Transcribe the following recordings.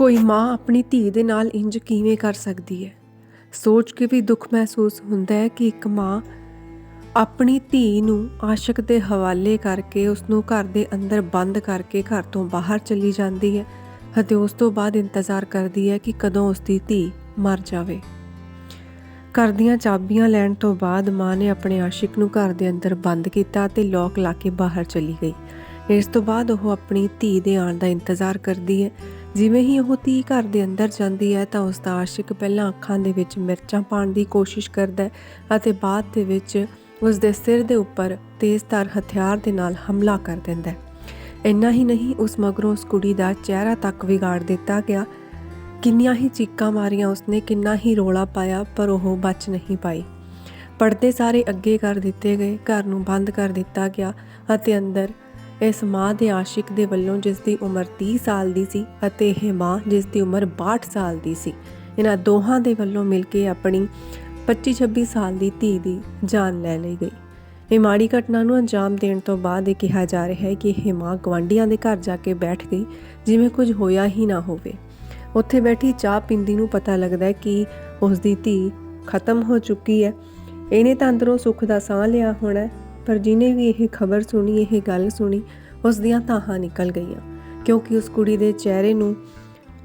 ਕੋਈ ਮਾਂ ਆਪਣੀ ਧੀ ਦੇ ਨਾਲ ਇੰਜ ਕਿਵੇਂ ਕਰ ਸਕਦੀ ਹੈ? ਸੋਚ ਕੇ ਵੀ ਦੁੱਖ ਮਹਿਸੂਸ ਹੁੰਦਾ ਹੈ ਕਿ ਇੱਕ ਮਾਂ ਆਪਣੀ ਧੀ ਨੂੰ ਆਸ਼ਿਕ ਦੇ ਹਵਾਲੇ ਕਰਕੇ ਉਸ ਨੂੰ ਘਰ ਦੇ ਅੰਦਰ ਬੰਦ ਕਰਕੇ ਘਰ ਤੋਂ ਬਾਹਰ ਚਲੀ ਜਾਂਦੀ ਹੈ ਅਤੇ ਉਸ ਤੋਂ ਬਾਅਦ ਇੰਤਜ਼ਾਰ ਕਰਦੀ ਹੈ ਕਿ ਕਦੋਂ ਉਸ ਦੀ ਧੀ ਮਰ ਜਾਵੇ। ਘਰ ਦੀਆਂ ਚਾਬੀਆਂ ਲੈਣ ਤੋਂ ਬਾਅਦ ਮਾਂ ਨੇ ਆਪਣੇ ਆਸ਼ਿਕ ਨੂੰ ਘਰ ਦੇ ਅੰਦਰ ਬੰਦ ਕੀਤਾ ਤੇ ਲੋਕ ਲਾ ਕੇ ਬਾਹਰ ਚਲੀ ਗਈ। ਇਸ ਤੋਂ ਬਾਅਦ ਉਹ ਆਪਣੀ ਧੀ ਦੇ ਆਉਣ ਦਾ ਇੰਤਜ਼ਾਰ ਕਰਦੀ ਹੈ ਜਿਵੇਂ ਹੀ ਉਹ ਧੀ ਘਰ ਦੇ ਅੰਦਰ ਜਾਂਦੀ ਹੈ ਤਾਂ ਉਸ ਦਾ ਆਸ਼ਿਕ ਪਹਿਲਾਂ ਅੱਖਾਂ ਦੇ ਵਿੱਚ ਮਿਰਚਾਂ ਪਾਉਣ ਦੀ ਕੋਸ਼ਿਸ਼ ਕਰਦਾ ਹੈ ਅਤੇ ਬਾਅਦ ਦੇ ਵਿੱਚ ਉਸ ਦੇ ਸਿਰ ਦੇ ਉੱਪਰ ਤੇਜ਼ਧਾਰ ਹਥਿਆਰ ਦੇ ਨਾਲ ਹਮਲਾ ਕਰ ਦਿੰਦਾ ਹੈ। ਇੰਨਾ ਹੀ ਨਹੀਂ, ਉਸ ਮਗਰੋਂ ਉਸ ਕੁੜੀ ਦਾ ਚਿਹਰਾ ਤੱਕ ਵਿਗਾੜ ਦਿੱਤਾ ਗਿਆ। ਕਿੰਨੀਆਂ ਹੀ ਚੀਕਾਂ ਮਾਰੀਆਂ ਉਸਨੇ, ਕਿੰਨਾ ਹੀ ਰੋਲਾ ਪਾਇਆ, ਪਰ ਉਹ ਬਚ ਨਹੀਂ ਪਾਈ। ਪਰਦੇ ਸਾਰੇ ਅੱਗੇ ਕਰ ਦਿੱਤੇ ਗਏ, ਘਰ ਨੂੰ ਬੰਦ ਕਰ ਦਿੱਤਾ ਗਿਆ ਅਤੇ ਅੰਦਰ ਇਸ ਮਾਂ ਦੇ ਆਸ਼ਿਕ ਦੇ ਵੱਲੋਂ ਜਿਸ ਦੀ ਉਮਰ 30 ਸਾਲ ਦੀ ਸੀ ਅਤੇ ਇਹ ਮਾਂ ਜਿਸ ਦੀ ਉਮਰ 62 ਸਾਲ ਦੀ ਸੀ, ਇਹਨਾਂ ਦੋਹਾਂ ਦੇ ਵੱਲੋਂ ਮਿਲ ਕੇ ਆਪਣੀ 25-26 ਸਾਲ ਦੀ ਧੀ ਦੀ ਜਾਨ ਲੈ ਲਈ ਗਈ। ਇਹ ਮਾੜੀ ਘਟਨਾ ਨੂੰ ਅੰਜਾਮ ਦੇਣ ਤੋਂ ਬਾਅਦ ਇਹ ਕਿਹਾ ਜਾ ਰਿਹਾ ਹੈ ਕਿ ਇਹ ਮਾਂ ਗਵਾਂਢੀਆਂ ਦੇ ਘਰ ਜਾ ਕੇ ਬੈਠ ਗਈ, ਜਿਵੇਂ ਕੁਝ ਹੋਇਆ ਹੀ ਨਾ ਹੋਵੇ। ਉੱਥੇ ਬੈਠੀ ਚਾਹ ਪੀਂਦੀ ਨੂੰ ਪਤਾ ਲੱਗਦਾ ਹੈ ਕਿ ਉਸ ਦੀ ਧੀ ਖਤਮ ਹੋ ਚੁੱਕੀ ਹੈ। ਇਹਨੇ ਤਾਂ ਅੰਦਰੋਂ ਸੁੱਖ ਦਾ ਸਾਹ ਲਿਆ ਹੋਣਾ ਪਰ ਜਿਨੇ ਵੀ ਇਹ ਖਬਰ ਸੁਣੀ, ਇਹ ਗੱਲ ਸੁਣੀ ਉਸ ਦੀਆਂ ਤਾਹਾਂ ਨਿਕਲ ਗਈਆਂ, ਕਿਉਂਕਿ ਉਸ ਕੁੜੀ ਦੇ ਚਿਹਰੇ ਨੂੰ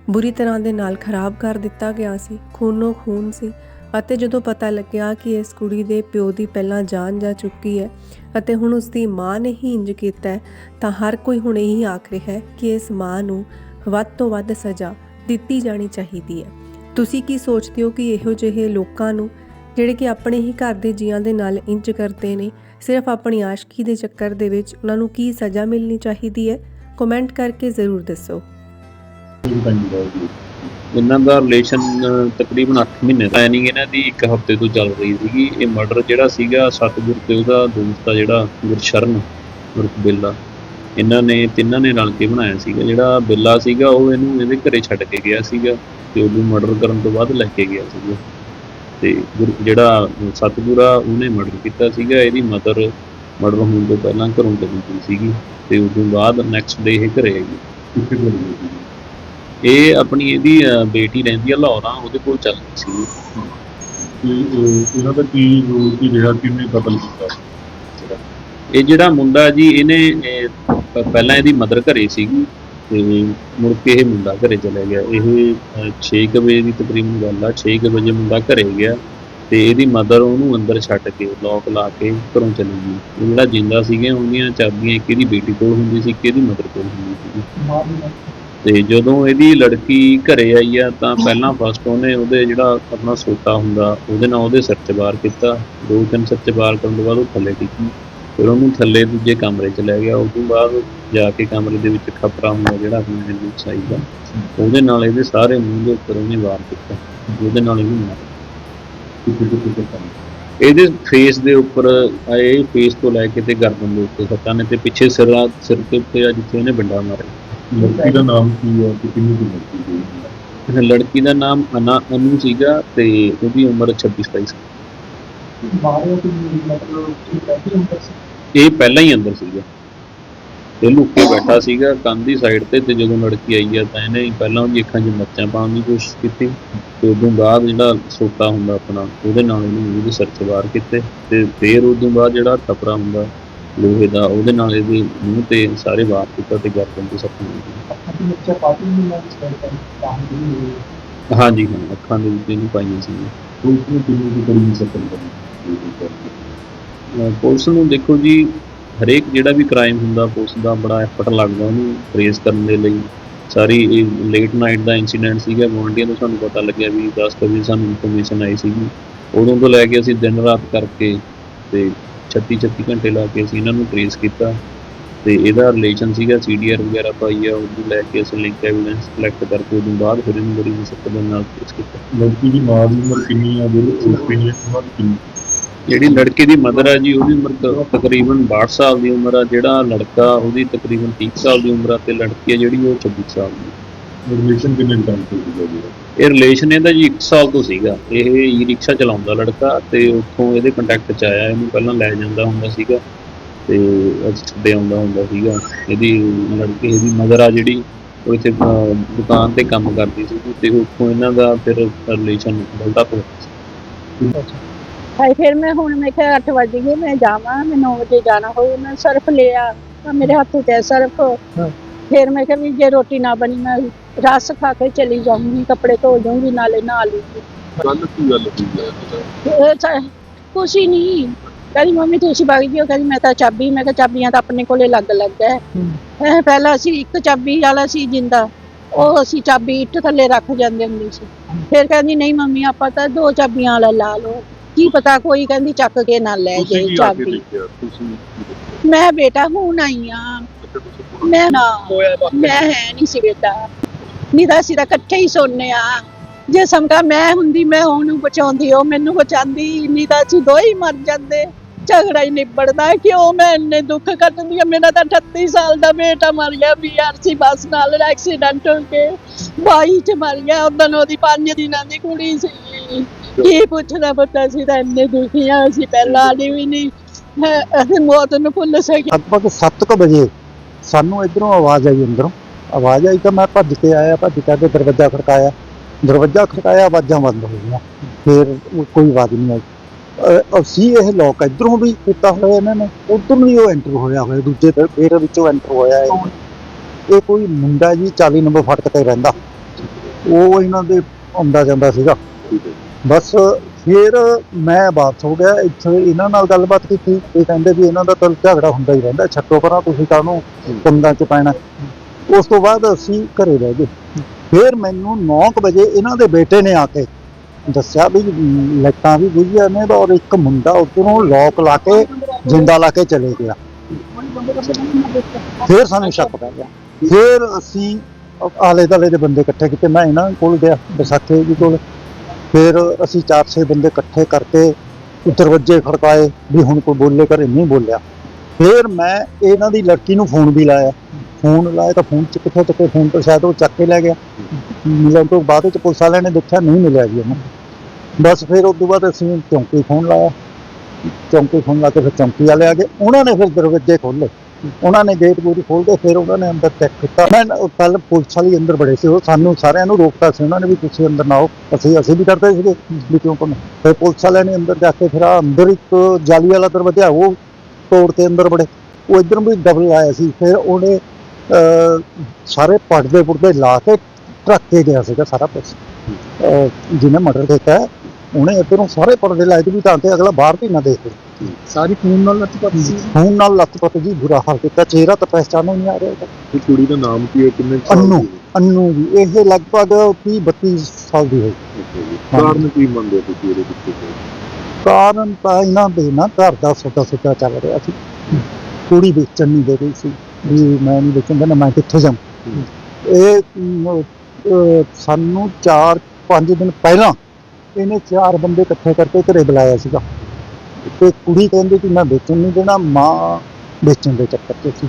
ਬੁਰੀ ਤਰ੍ਹਾਂ ਦੇ ਨਾਲ ਖਰਾਬ ਕਰ ਦਿੱਤਾ ਗਿਆ ਸੀ, ਖੂਨੋ ਖੂਨ ਸੀ ਅਤੇ ਜਦੋਂ ਪਤਾ ਲੱਗਿਆ ਕਿ ਇਸ ਕੁੜੀ ਦੇ ਪਿਓ ਦੀ ਪਹਿਲਾਂ ਜਾਨ ਜਾ ਚੁੱਕੀ ਹੈ ਅਤੇ ਹੁਣ ਉਸ ਦੀ ਮਾਂ ਨੇ ਹੀ ਇੰਜ ਕੀਤਾ ਤਾਂ ਹਰ ਕੋਈ ਹੁਣ ਇਹੀ ਆਖ ਰਿਹਾ ਹੈ ਕਿ ਇਸ ਮਾਂ ਨੂੰ ਵੱਧ ਤੋਂ ਵੱਧ ਸਜ਼ਾ ਦਿੱਤੀ ਜਾਣੀ ਚਾਹੀਦੀ ਹੈ। ਤੁਸੀਂ ਕੀ ਸੋਚਦੇ ਹੋ ਕਿ ਇਹੋ ਜਿਹੇ ਲੋਕਾਂ ਨੂੰ ਜਿਹੜੇ ਕਿ ਆਪਣੇ ਹੀ ਘਰ ਦੇ ਜੀਆਂ ਦੇ ਨਾਲ ਇੰਜ ਕਰਦੇ ਨੇ, ਸਿਰਫ ਆਪਣੀ ਆਸ਼ਕੀ ਦੇ ਚੱਕਰ ਦੇ ਵਿੱਚ ਉਹਨਾਂ ਨੂੰ ਕੀ ਸਜ਼ਾ ਮਿਲਣੀ ਚਾਹੀਦੀ ਹੈ ਕਮੈਂਟ ਕਰਕੇ ਜ਼ਰੂਰ ਦੱਸੋ। ਇਹਨਾਂ ਦਾ ਰਿਲੇਸ਼ਨ ਤਕਰੀਬਨ 8 ਮਹੀਨੇ ਦਾ ਪਲੈਨਿੰਗ ਇਹਨਾਂ ਦੀ ਇੱਕ ਹਫ਼ਤੇ ਤੋਂ ਚੱਲ ਰਹੀ ਸੀਗੀ। ਇਹ ਮਰਡਰ ਜਿਹੜਾ ਸੀਗਾ, ਸਤਗੁਰ ਤੇ ਉਹਦਾ ਦੋਸਤ ਆ ਜਿਹੜਾ ਗੁਰਸ਼ਰਨ ਉਰਫ ਬੇਲਾ। ਇਹਨਾਂ ਨੇ, ਤਿੰਨਾਂ ਨੇ ਰਲ ਕੇ ਬਣਾਇਆ ਸੀਗਾ। ਜਿਹੜਾ ਬੇਲਾ ਸੀਗਾ, ਉਹ ਇਹਨੂੰ ਇਹਦੇ ਘਰੇ ਛੱਡ ਕੇ ਗਿਆ ਸੀਗਾ ਤੇ ਉਹਨੂੰ ਮਰਡਰ ਕਰਨ ਤੋਂ ਬਾਅਦ ਲੈ ਕੇ ਗਿਆ ਸੀਗਾ। ਤੇ ਜਿਹੜਾ ਸਤਗੁਰ ਉਹਨੇ ਮਰਡਰ ਕੀਤਾ ਸੀਗਾ ਇਹਦੀ ਮਦਰ ਮਰਡਰ ਹੋਣ ਤੋਂ ਪਹਿਲਾਂ ਘਰੋਂ ਚਲੀ ਗਈ ਸੀਗੀ ਤੇ ਉਸ ਤੋਂ ਬਾਅਦ ਨੈਕਸਟ ਡੇ ਇਹ ਘਰੇ ਆਈ। ਇਹ ਆਪਣੀ ਇਹਦੀ ਬੇਟੀ ਰਹਿੰਦੀ ਆ ਲਾਹੌਰਾਂ ਉਹਦੇ ਕੋਲ ਚੱਲ ਗਈ ਸੀ। ਇਹਨਾਂ ਦਾ ਕੀ ਰੋਲ ਕੀ ਰਿਹਾ ਕਿੰਨੇ ਕਤਲ ਕੀਤਾ? ਇਹ ਜਿਹੜਾ ਮੁੰਡਾ ਜੀ ਇਹਨੇ ਪਹਿਲਾਂ ਇਹਦੀ ਮਦਰ ਘਰੇ ਸੀਗੀ। ਤੇ ਮੁੜ ਕੇ ਇਹ ਮੁੰਡਾ ਘਰੇ ਚਲਾ ਗਿਆ। ਇਹ 6 ਵਜੇ ਦੀ ਤਕਰੀਬਨ ਗੱਲ ਆ 6 ਵਜੇ ਮੁੰਡਾ ਘਰੇ ਗਿਆ ਤੇ ਇਹਦੀ ਮਦਰ ਉਹਨੂੰ ਅੰਦਰ ਛੱਡ ਕੇ ਲੋਕ ਲਾ ਕੇ ਘਰੋਂ ਚਲੀ ਗਈ। ਇਹ ਜਿਹੜਾ ਜਿੰਦਾ ਸੀਗੇ, ਉਹਦੀਆਂ ਚਾਬੀਆਂ ਇੱਕ ਇਹਦੀ ਬੇਟੀ ਕੋਲ ਹੁੰਦੀ ਸੀ, ਇੱਕ ਇਹਦੀ ਮਦਰ ਕੋਲ ਹੁੰਦੀ ਸੀ। ਤੇ ਜਦੋਂ ਇਹਦੀ ਲੜਕੀ ਘਰੇ ਆਈ ਆ, ਤਾਂ ਪਹਿਲਾਂ ਫਸਟ ਉਹਨੇ ਉਹਦੇ ਜਿਹੜਾ ਆਪਣਾ ਸੋਟਾ ਹੁੰਦਾ, ਉਹਦੇ ਨਾਲ ਉਹਦੇ ਸਿਰ 'ਚ ਵਾਰ ਕੀਤਾ। ਦੋ ਤਿੰਨ ਸਿਰ 'ਚ ਵਾਰ ਕਰਨ ਤੋਂ ਬਾਅਦ ਉਹ ਥੱਲੇ ਡਿੱਗੀ। ਫਿਰ ਉਹਨੂੰ ਥੱਲੇ ਦੂਜੇ ਕਮਰੇ 'ਚ ਲੈ ਗਿਆ ਉਸ ਤੋਂ ਬਾਅਦ ਜਾ ਕੇ ਕਮਰੇ ਦੇ ਵਿੱਚ ਖਪਰਾ ਹੁੰਦਾ ਜਿਹੜਾ ਆਪਣਾ ਹੈਂਡਲ ਸਾਈਜ਼ ਦਾ ਉਹਦੇ ਨਾਲ ਇਹਦੇ ਸਾਰੇ ਮੂੰਹ ਦੇ ਉੱਪਰ ਉਹਨੇ ਵਾਰ ਕੀਤਾ ਉਹਦੇ ਨਾਲ ਇਹਨੂੰ ਮਾਰਿਆ। ਇਹਦੇ ਫੇਸ ਦੇ ਉੱਪਰ ਆ ਇਹ ਫੇਸ ਤੋਂ ਲੈ ਕੇ ਤੇ ਗਰਦਨ ਦੇ ਉੱਤੇ ਸੱਟਾਂ ਨੇ ਤੇ ਪਿੱਛੇ ਸਿਰ ਸਿਰ ਦੇ ਉੱਤੇ ਆ ਜਿੱਥੇ ਉਹਨੇ ਡੰਡਾ ਮਾਰਿਆ। ਲੜਕੀ ਦਾ ਨਾਮ ਕੀ ਹੈ ਤੇ ਕਿੰਨੀ ਕੁ ਲੜਕੀ ਦੀ ਇਹ ਲੜਕੀ ਦਾ ਨਾਮ ਅਨਾ ਅਨੂ ਸੀਗਾ ਤੇ ਉਹਦੀ ਉਮਰ 26 27 ਸਾਲ। ਮਤਲਬ ਕਿ ਸੀ। ਇਹ ਪਹਿਲਾਂ ਹੀ ਅੰਦਰ ਸੀਗਾ। ਤੇ ਲੁੱਕ ਬੈਠਾ ਸੀਗਾ ਕੰਨ ਦੀ ਸਾਈਡ ਤੇ ਤੇ ਜਦੋਂ ਲੜਕੀ ਆਈ ਆ ਤਾਂ ਇਹਨੇ ਪਹਿਲਾਂ ਉਹਦੀ ਅੱਖਾਂ 'ਚ ਮਿਰਚਾਂ ਪਾਉਣ ਦੀ ਕੋਸ਼ਿਸ਼ ਕੀਤੀ। ਤੇ ਉਦੋਂ ਬਾਅਦ ਜਿਹੜਾ ਸੋਟਾ ਹੁੰਦਾ ਆਪਣਾ ਉਹਦੇ ਨਾਲ ਇਹਨੂੰ ਉਹਦੇ ਸਿਰ 'ਚ ਵਾਰ ਕੀਤੇ। ਤੇ ਫਿਰ ਉਦੋਂ ਬਾਅਦ ਜਿਹੜਾ ਟਪਰਾ ਹੁੰਦਾ ਲੋਹੇ ਦਾ ਉਹਦੇ ਨਾਲ ਇਹਦੇ ਮੂੰਹ ਤੇ ਸਾਰੇ ਵਾਰ ਕੀਤਾ ਤੇ ਗਰਦਨ ਤੇ ਸੱਟ ਲੱਗੀ ਅੱਖਾਂ ਦੀ ਬੱਚਾ ਪਾਰਟੀ ਨੂੰ ਮੈਂ ਸਟਾਰਟ ਕਰ ਤਾਂ ਦੀ ਹਾਂਜੀ ਹਾਂ ਅੱਖਾਂ ਦੇ ਵਿੱਚ ਇਹਨੂੰ ਪਾਈਆਂ ਸੀ ਕੋਈ ਕਿੰਨੀ ਸਕਲ ਕਰੀ ਅਹ ਪੁਲਿਸ ਨੂੰ ਦੇਖੋ ਜੀ, ਹਰੇਕ ਜਿਹੜਾ ਵੀ ਕ੍ਰਾਈਮ ਹੁੰਦਾ, ਪੁਲਿਸ ਦਾ ਬੜਾ ਐਫਰਟ ਲੱਗਦਾ ਉਹਨੂੰ ਟ੍ਰੇਸ ਕਰਨ ਦੇ ਲਈ। ਸਾਰੀ ਇਹ ਲੇਟ ਨਾਈਟ ਦਾ ਇਨਸੀਡੈਂਟ ਸੀਗਾ, ਗੁਆਂਢੀਆਂ ਤੋਂ ਸਾਨੂੰ ਪਤਾ ਲੱਗਿਆ ਵੀ 10 ਵਜੇ ਸਾਨੂੰ ਇਨਫੋਰਮੇਸ਼ਨ ਆਈ ਸੀਗੀ। ਉਦੋਂ ਤੋਂ ਲੈ ਕੇ ਅਸੀਂ ਦਿਨ ਰਾਤ ਕਰਕੇ ਤੇ 36 36 ਘੰਟੇ ਲਾ ਕੇ ਅਸੀਂ ਇਹਨਾਂ ਨੂੰ ਟ੍ਰੇਸ ਕੀਤਾ ਤੇ ਇਹਦਾ ਰਿਲੇਸ਼ਨ ਸੀਗਾ ਸੀਡੀਆਰ ਵਗੈਰਾ ਪਾਈ ਆ, ਉਹਨੂੰ ਲੈ ਕੇ ਅਸੀਂ ਲਿੰਕ ਐਵੀਡੈਂਸ ਕਲੈਕਟ ਕਰਕੇ ਉਦੋਂ ਬਾਅਦ ਫਿਰ ਇਹਨੂੰ ਬੜੀ ਮੁਸ਼ਕਲ ਨਾਲ ਟ੍ਰੇਸ ਕੀਤਾ। ਲੜਕੀ ਦੀ ਮਾਂ ਦੀ ਉਮਰ ਕਿੰਨੀ ਹੈ ਜਿਹੜੀ ਉਸ ਪਿੰਨੇ ਉਮਰ ਕਿੰਨੀ? ਜਿਹੜੀ ਲੜਕੇ ਦੀ ਮਦਰ ਆ ਜੀ ਉਹਦੀ ਉਮਰ ਤਕਰੀਬਨ 62 ਸਾਲ ਦੀ ਉਮਰ ਆ ਜਿਹੜਾ ਲੜਕਾ ਉਹਦੀ ਤਕਰੀਬਨ 30 ਸਾਲ ਦੀ ਉਮਰ ਆ ਤੇ ਲੜਕੀ ਆ ਜਿਹੜੀ ਉਹ 26 ਸਾਲ ਦੀ। ਰਿਲੇਸ਼ਨ ਕਿੰਨੇ ਟਾਈਮ ਤੋਂ ਜੀ? ਇਹ ਰਿਲੇਸ਼ਨ ਇਹਦਾ ਜੀ 1 ਸਾਲ ਤੋਂ ਸੀਗਾ। ਇਹ ਈ ਰਿਕਸ਼ਾ ਚਲਾਉਂਦਾ ਲੜਕਾ ਤੇ ਉੱਥੋਂ ਇਹਦੇ ਕੰਟੈਕਟ 'ਚ ਆਇਆ ਇਹਨੂੰ ਪਹਿਲਾਂ ਲੈ ਜਾਂਦਾ ਹੁੰਦਾ ਸੀਗਾ ਤੇ ਛੱਡੇ ਆਉਂਦਾ ਹੁੰਦਾ ਸੀਗਾ। ਇਹਦੀ ਲੜਕੇ ਇਹਦੀ ਮਦਰ ਆ ਜਿਹੜੀ ਉਹ ਇੱਥੇ ਦੁਕਾਨ ਤੇ ਕੰਮ ਕਰਦੀ ਸੀ ਤੇ ਉੱਥੋਂ ਇਹਨਾਂ ਦਾ ਫਿਰ ਰਿਲੇਸ਼ਨ ਬਿਲਡਅਪ ਹੋਇਆ। ਹਾਏ ਫਿਰ ਮੈਂ ਹੁਣ ਮੈਂ ਕਿਹਾ 8 ਵਜੇ ਗਏ ਮੈਂ ਜਾਵਾਂ ਮੈਂ 9 ਵਜੇ ਜਾਣਾ ਹੋਊ ਮੈਂ ਸਰਫ ਲਿਆ ਤਾਂ ਮੇਰੇ ਹੱਥ 'ਚ ਹੈ ਸਰਫ। ਫਿਰ ਮੈਂ ਕਿਹਾ ਵੀ ਜੇ ਰੋਟੀ ਨਾ ਬਣੀ ਮੈਂ ਰਸ ਖਾ ਕੇ ਚਲੀ ਜਾਊਂਗੀ ਕੱਪੜੇ ਧੋ ਜਾਊਂਗੀ ਨਾਲੇ ਨਹਾ ਲੂੰਗੀ ਗੱਲ ਕੀ ਗੱਲ ਕੁਛ ਹੀ ਨਹੀਂ। ਕਹਿੰਦੀ ਮੰਮੀ ਤੁਸੀਂ ਵਗ ਜਿਓ। ਕਹਿੰਦੀ ਮੈਂ ਤਾਂ ਚਾਬੀ ਮੈਂ ਕਿਹਾ ਚਾਬੀਆਂ ਤਾਂ ਆਪਣੇ ਕੋਲੇ ਲੱਗ ਲੱਗ ਹੈ। ਹੈਂ, ਪਹਿਲਾਂ ਅਸੀਂ ਇੱਕ ਚਾਬੀ ਵਾਲਾ ਸੀ ਜਿੰਦਾ ਉਹ ਅਸੀਂ ਚਾਬੀ ਇੱਟ ਥੱਲੇ ਰੱਖ ਜਾਂਦੇ ਹੁੰਦੇ ਸੀ। ਫਿਰ ਕਹਿੰਦੀ ਨਹੀਂ ਮੰਮੀ ਆਪਾਂ ਤਾਂ ਦੋ ਚਾਬੀਆਂ ਵਾਲਾ ਲਾ ਲਓ। ਕੀ ਪਤਾ ਕੋਈ ਕਹਿੰਦੀ ਚੱਕ ਕੇ ਨਾ ਲੈ ਤੁਸੀਂ ਆ ਕੇ ਚਾਬੀ ਦੇਖਿਆ ਤੁਸੀਂ ਕੀ ਦੇਖਿਆ? ਮੈਂ ਬੇਟਾ ਹੁਣ ਆਈ ਆ। ਅੱਛਾ, ਤੁਸੀਂ ਪੁਲਿਸ- ਮੈਂ ਨਾ ਮੈਂ ਹੈ ਨਹੀਂ ਸੀ ਬੇਟਾ। ਨਹੀਂ ਤਾਂ ਅਸੀਂ ਤਾਂ ਇਕੱਠੇ ਹੀ ਸੋਨੇ ਆ। ਜੇ ਸਮਕਾ ਮੈਂ ਹੁੰਦੀ ਮੈਂ ਉਹਨੂੰ ਬਚਾਉਂਦੀ ਉਹ ਮੈਨੂੰ ਬਚਾਉਂਦੀ ਨਹੀਂ ਤਾਂ ਅਸੀਂ ਦੋ ਹੀ ਮਰ ਜਾਂਦੇ। ਝਗੜਾ ਹੀ ਨਿਬੜਦਾ ਕਿਉਂ ਮੈਂ ਇੰਨੇ ਦੁੱਖ ਕੱਟਦੀ ਆ ਮੇਰਾ ਤਾਂ 38 ਸਾਲ ਦਾ ਬੇਟਾ ਮਰ ਗਿਆ, ਬੀਆਰਸੀ ਬੱਸ ਨਾਲ ਐਕਸੀਡੈਂਟ ਹੋ ਕੇ 22 ਚ ਮਰ ਗਿਆ। ਉਦੋਂ ਉਹਦੀ 5 ਦਿਨਾਂ ਦੀ ਕੁੜੀ ਸੀ। ਕੀ ਪੁੱਛਣਾ ਪਤਾ ਸੀ ਤਾਂ ਇੰਨੇ ਦੁਖੀ ਆ ਅਸੀਂ ਪਹਿਲਾਂ ਵਾਲੀ ਵੀ ਨਹੀਂ। ਅਸੀਂ ਮੌਤ ਨੂੰ ਭੁੱਲ ਸਕੇ। ਲਗਭਗ 7:00 ਵਜੇ ਸਾਨੂੰ ਇਧਰੋਂ ਆਵਾਜ਼ ਆਈ ਅੰਦਰੋਂ। ਆਵਾਜ਼ ਆਈ ਤਾਂ ਮੈਂ ਭੱਜ ਕੇ ਆਇਆ, ਭੱਜ ਕੇ ਦਰਵਾਜ਼ਾ ਖੜਕਾਇਆ। ਦਰਵਾਜ਼ਾ ਖੜਕਾਇਆ, ਆਵਾਜ਼ਾਂ ਬੰਦ ਹੋ ਗਈਆਂ। ਫਿਰ ਕੋਈ ਆਵਾਜ਼ ਨਹੀਂ ਆਈ। ਅ- ਅਸੀਂ ਇਹ ਲੋਕ ਇਧਰੋਂ ਵੀ ਕੀਤਾ ਹੋਇਆ ਇਹਨਾਂ ਨੇ, ਉਧਰ ਵੀ ਉਹ ਐਂਟਰ ਹੋਇਆ ਹੋਇਆ, ਦੂਜੇ ਫੇਰ ਵਿੱਚੋਂ ਐਂਟਰ ਹੋਇਆ ਇਹ। ਇਹ ਕੋਈ ਮੁੰਡਾ ਜੀ 40 ਨੰਬਰ ਫਟਕ ਤੇ ਰਹਿੰਦਾ। ਉਹ ਇਹਨਾਂ ਦੇ ਆਉਂਦਾ ਜਾਂਦਾ ਸੀਗਾ। ਬਸ ਫਿਰ ਮੈਂ ਵਾਪਸ ਹੋ ਗਿਆ, ਇੱਥੇ ਇਹਨਾਂ ਨਾਲ ਗੱਲਬਾਤ ਕੀਤੀ। ਇਹ ਕਹਿੰਦੇ ਵੀ ਇਹਨਾਂ ਦਾ ਤਾਂ ਝਗੜਾ ਹੁੰਦਾ ਹੀ ਰਹਿੰਦਾ, ਛੱਡੋ ਪਰਾਂ ਤੁਸੀਂ ਕਾਹਨੂੰ ਕੁੰਦਾਂ ਚ ਪੈਣਾ। ਉਸ ਤੋਂ ਬਾਅਦ ਅਸੀਂ ਘਰੇ ਰਹਿ ਗਏ। ਫਿਰ ਮੈਨੂੰ 9 ਵਜੇ ਇਹਨਾਂ ਦੇ ਬੇਟੇ ਨੇ ਆ ਕੇ ਦੱਸਿਆ ਵੀ ਲਾਈਟਾਂ ਵੀ ਬੁਝੀਆਂ ਨੇ ਔਰ ਇੱਕ ਮੁੰਡਾ ਉੱਧਰੋਂ ਲੋਕ ਲਾ ਕੇ ਜਿੰਦਾ ਲਾ ਕੇ ਚਲੇ ਗਿਆ। ਫਿਰ ਸਾਨੂੰ ਸ਼ੱਕ ਪੈ ਗਿਆ। ਫਿਰ ਅਸੀਂ ਆਲੇ ਦਾਲੇ ਦੇ ਬੰਦੇ ਇਕੱਠੇ ਕੀਤੇ। ਮੈਂ ਇਹਨਾਂ ਕੋਲ ਗਿਆ, ਵਿਸਾਖੇ ਜੀ ਕੋਲ। ਫਿਰ ਅਸੀਂ ਚਾਰ ਛੇ ਬੰਦੇ ਇਕੱਠੇ ਕਰਕੇ ਦਰਵਾਜ਼ੇ ਖੜਕਾਏ ਵੀ ਹੁਣ ਕੋਈ ਬੋਲੇ ਘਰੇ ਨਹੀਂ ਬੋਲਿਆ। ਫਿਰ ਮੈਂ ਇਹਨਾਂ ਦੀ ਲੜਕੀ ਨੂੰ ਫੋਨ ਵੀ ਲਾਇਆ। ਫੋਨ ਲਾਇਆ ਤਾਂ ਫੋਨ ਚ ਕਿੱਥੇ ਤੱਕ, ਫੋਨ ਤੋਂ ਸ਼ਾਇਦ ਉਹ ਚੱਕ ਕੇ ਲੈ ਗਿਆ। ਮਿਲਣ ਤੋਂ ਬਾਅਦ ਵਿੱਚ ਪੁਲਿਸ ਵਾਲਿਆਂ ਨੇ ਦੇਖਿਆ ਨਹੀਂ ਮਿਲਿਆ ਜੀ ਉਹਨੂੰ। ਬਸ ਫਿਰ ਉਸ ਤੋਂ ਬਾਅਦ ਅਸੀਂ ਚੌਂਕੀ ਫੋਨ ਲਾਇਆ। ਚੌਂਕੀ ਫੋਨ ਲਾ ਕੇ ਫਿਰ ਚੌਂਕੀ ਵਾਲੇ ਆ ਗਏ। ਉਹਨਾਂ ਨੇ ਫਿਰ ਦਰਵਾਜ਼ੇ ਖੋਲ੍ਹੇ। ਉਹਨਾਂ ਨੇ ਗੇਟ ਗੂਟ ਖੋਲ ਕੇ ਫਿਰ ਉਹਨਾਂ ਨੇ ਅੰਦਰ ਚੈੱਕ ਕੀਤਾ। ਮੈਂ ਕੱਲ ਪੁਲਿਸ ਵਾਲੀ ਅੰਦਰ ਬੜੇ ਸੀ। ਉਹ ਸਾਨੂੰ ਸਾਰਿਆਂ ਨੂੰ ਰੋਕਤਾ ਸੀ। ਉਹਨਾਂ ਨੇ ਵੀ ਤੁਸੀਂ ਅੰਦਰ ਨਾ ਆਓ। ਅਸੀਂ ਅਸੀਂ ਵੀ ਕਰਦੇ ਸੀਗੇ ਵੀ ਕਿਉਂ ਕਰਨਾ ਫਿਰ ਪੁਲਿਸ ਵਾਲਿਆਂ ਨੇ ਅੰਦਰ ਜਾ ਕੇ ਫਿਰ ਆਹ ਅੰਦਰ ਇੱਕ ਜਾਲੀ ਵਾਲਾ ਦਰਵਾਜ਼ਾ ਉਹ ਤੋੜ ਕੇ ਅੰਦਰ ਬੜੇ। ਉਹ ਇੱਧਰ ਵੀ ਡਬਲ ਆਇਆ ਸੀ। ਫਿਰ ਉਹਨੇ ਅਹ, ਸਾਰੇ ਪਰਦੇ ਪੁਰਦੇ ਲਾ ਕੇ ਟਰੱਕ ਕੇ ਗਿਆ ਸੀਗਾ ਸਾਰਾ ਕੁਛ। ਅਹ, ਜਿਹਨੇ ਮਰਡਰ ਕੀਤਾ। ਉਹਨੇ ਇੱਧਰੋਂ ਸਾਰੇ ਪਰਦੇ ਲਾਏ ਤੇ ਵੀ ਤਾਂ ਕਿ ਅਗਲਾ ਬਾਹਰ ਵੀ ਨਾ ਦੇਖੇ ਸਾਰੀ ਖੂਨ ਨਾਲ ਲੱਤਪੱਤ ਸੀ ਖੂਨ ਨਾਲ ਲੱਤ ਜੀ ਬੁਰਾ ਹਾਲ ਕੀਤਾ ਚਿਹਰਾ ਤਾਂ ਪਹਿਚਾਨੋ ਨਹੀਂ ਆ ਰਿਹਾ। ਇਹ ਕੁੜੀ ਦਾ ਨਾਮ ਕੀ ਹੈ ਕਿੰਨੇ ਸਾਲ ਅੰਨੂ। ਦੀ ਹੈ? ਅੰਨੂ ਜੀ ਇਹ ਲਗਭਗ 30 32 ਸਾਲ ਦੀ ਹੋਈ ਅੱਛਾ ਜੀ। ਕਾਰਨ ਕੀ ਮੰਨਦੇ ਹੋ ਤੁਸੀਂ ਇਹਦੇ ਪਿੱਛੇ ਦੇ? ਕਾਰਨ ਤਾਂ ਇਹਨਾਂ ਦੇ ਨਾ ਘਰ ਦਾ ਸੌਦਾ ਸੌਦਾ ਚੱਲ ਰਿਹਾ ਸੀ ਕੁੜੀ ਵੇਚਣ ਨਹੀਂ ਦੇ ਰਹੀ ਸੀ ਵੀ ਮੈਂ ਨਹੀਂ ਵੇਚਣ ਦੇਣਾ ਮੈਂ ਕਿੱਥੇ ਜਾਵਾਂ ਇਹ ਅਹ, ਸਾਨੂੰ 4-5 ਦਿਨ ਪਹਿਲਾਂ ਇਹਨੇ ਚਾਰ ਬੰਦੇ ਇਕੱਠੇ ਕਰਕੇ ਘਰੇ ਬੁਲਾਇਆ ਸੀਗਾ। ਤੇ ਕੁੜੀ ਕਹਿੰਦੀ ਕਿ ਮੈਂ ਵੇਚਣ ਨਹੀਂ ਦੇਣਾ, ਮਾਂ ਵੇਚਣ ਦੇ ਚੱਕਰ 'ਚ ਸੀ।